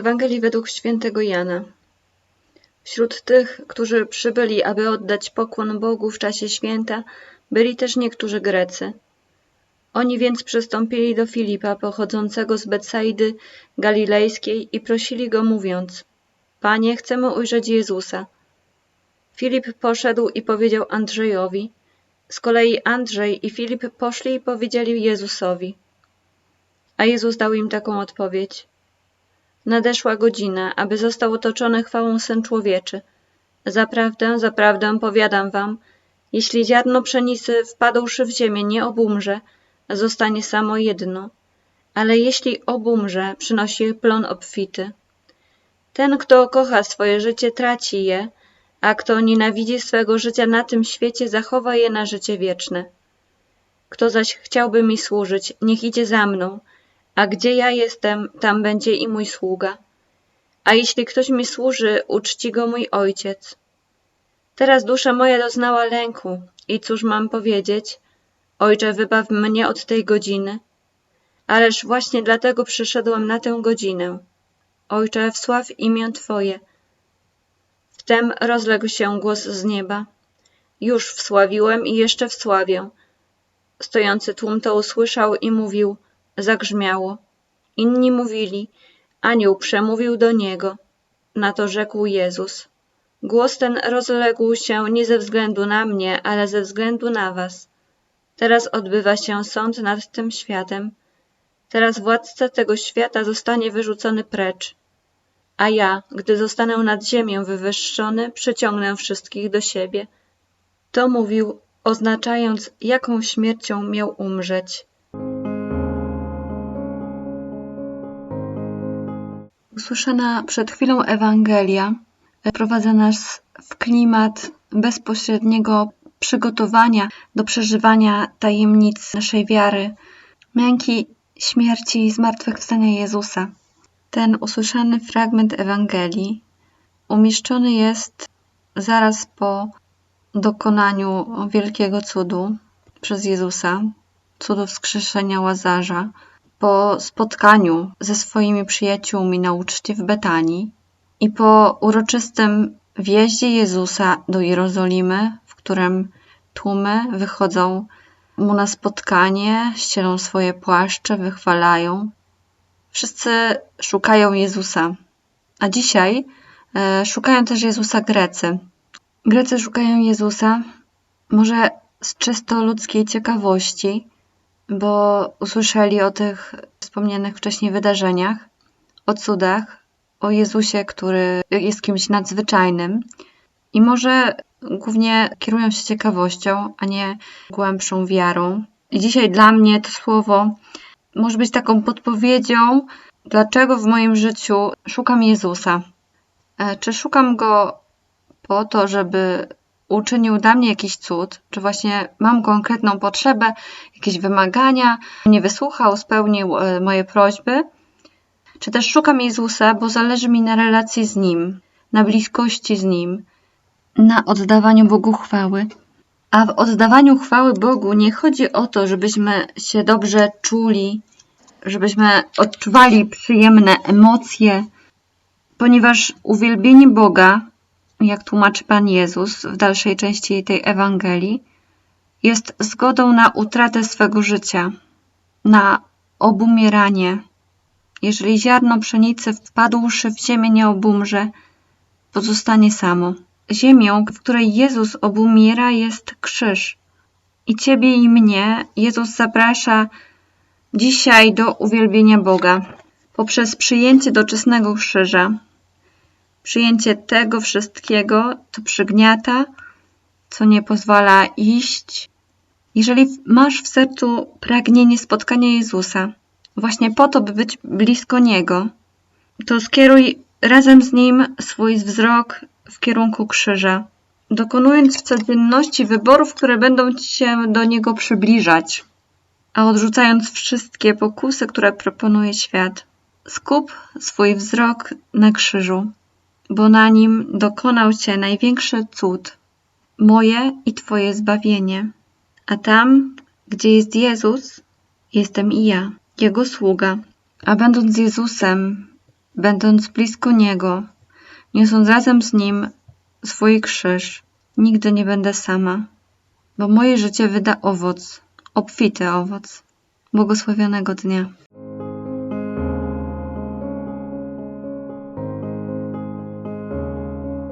Ewangelii według świętego Jana. Wśród tych, którzy przybyli, aby oddać pokłon Bogu w czasie święta, byli też niektórzy Grecy. Oni więc przystąpili do Filipa, pochodzącego z Betsaidy Galilejskiej i prosili go mówiąc, Panie, chcemy ujrzeć Jezusa. Filip poszedł i powiedział Andrzejowi. Z kolei Andrzej i Filip poszli i powiedzieli Jezusowi. A Jezus dał im taką odpowiedź. Nadeszła godzina, aby został otoczony chwałą Syn Człowieczy. Zaprawdę, zaprawdę powiadam wam, jeśli ziarno pszenicy wpadłszy w ziemię nie obumrze, zostanie samo jedno, ale jeśli obumrze, przynosi plon obfity. Ten, kto kocha swoje życie, traci je, a kto nienawidzi swego życia na tym świecie, zachowa je na życie wieczne. Kto zaś chciałby mi służyć, niech idzie za mną, a gdzie ja jestem, tam będzie i mój sługa. A jeśli ktoś mi służy, uczci go mój ojciec. Teraz dusza moja doznała lęku i cóż mam powiedzieć? Ojcze, wybaw mnie od tej godziny. Ależ właśnie dlatego przyszedłem na tę godzinę. Ojcze, wsław imię Twoje. Wtem rozległ się głos z nieba. Już wsławiłem i jeszcze wsławię. Stojący tłum to usłyszał i mówił, zagrzmiało. Inni mówili, anioł przemówił do niego. Na to rzekł Jezus. Głos ten rozległ się nie ze względu na mnie, ale ze względu na was. Teraz odbywa się sąd nad tym światem. Teraz władca tego świata zostanie wyrzucony precz. A ja, gdy zostanę nad ziemię wywyższony, przyciągnę wszystkich do siebie. To mówił, oznaczając, jaką śmiercią miał umrzeć. Usłyszana przed chwilą Ewangelia prowadza nas w klimat bezpośredniego przygotowania do przeżywania tajemnic naszej wiary, męki, śmierci i zmartwychwstania Jezusa. Ten usłyszany fragment Ewangelii umieszczony jest zaraz po dokonaniu wielkiego cudu przez Jezusa, cudu wskrzeszenia Łazarza, po spotkaniu ze swoimi przyjaciółmi na uczcie w Betanii i po uroczystym wjeździe Jezusa do Jerozolimy, w którym tłumy wychodzą mu na spotkanie, ścielą swoje płaszcze, wychwalają. Wszyscy szukają Jezusa, a dzisiaj e, szukają też Jezusa Grecy. Grecy szukają Jezusa może z czysto ludzkiej ciekawości, bo usłyszeli o tych wspomnianych wcześniej wydarzeniach, o cudach, o Jezusie, który jest kimś nadzwyczajnym. I może głównie kierują się ciekawością, a nie głębszą wiarą. I dzisiaj dla mnie to słowo może być taką podpowiedzią, dlaczego w moim życiu szukam Jezusa. E, czy szukam go po to, żeby uczynił dla mnie jakiś cud, czy właśnie mam konkretną potrzebę, jakieś wymagania, nie wysłuchał, spełnił e, moje prośby, czy też szukam Jezusa, bo zależy mi na relacji z Nim, na bliskości z Nim, na oddawaniu Bogu chwały. A w oddawaniu chwały Bogu nie chodzi o to, żebyśmy się dobrze czuli, żebyśmy odczuwali przyjemne emocje, ponieważ uwielbienie Boga jak tłumaczy Pan Jezus w dalszej części tej Ewangelii, jest zgodą na utratę swego życia, na obumieranie. Jeżeli ziarno pszenicy wpadłszy w ziemię nie obumrze, pozostanie samo. Ziemią, w której Jezus obumiera, jest krzyż. I Ciebie i mnie Jezus zaprasza dzisiaj do uwielbienia Boga poprzez przyjęcie doczesnego krzyża, Przyjęcie tego wszystkiego, co przygniata, co nie pozwala iść. Jeżeli masz w sercu pragnienie spotkania Jezusa, właśnie po to, by być blisko Niego, to skieruj razem z Nim swój wzrok w kierunku krzyża, dokonując w codzienności wyborów, które będą Ci się do Niego przybliżać, a odrzucając wszystkie pokusy, które proponuje świat. Skup swój wzrok na krzyżu bo na nim dokonał się największy cud, moje i Twoje zbawienie. A tam, gdzie jest Jezus, jestem i ja, Jego sługa. A będąc Jezusem, będąc blisko Niego, niosąc razem z Nim swój krzyż, nigdy nie będę sama, bo moje życie wyda owoc, obfity owoc. Błogosławionego dnia.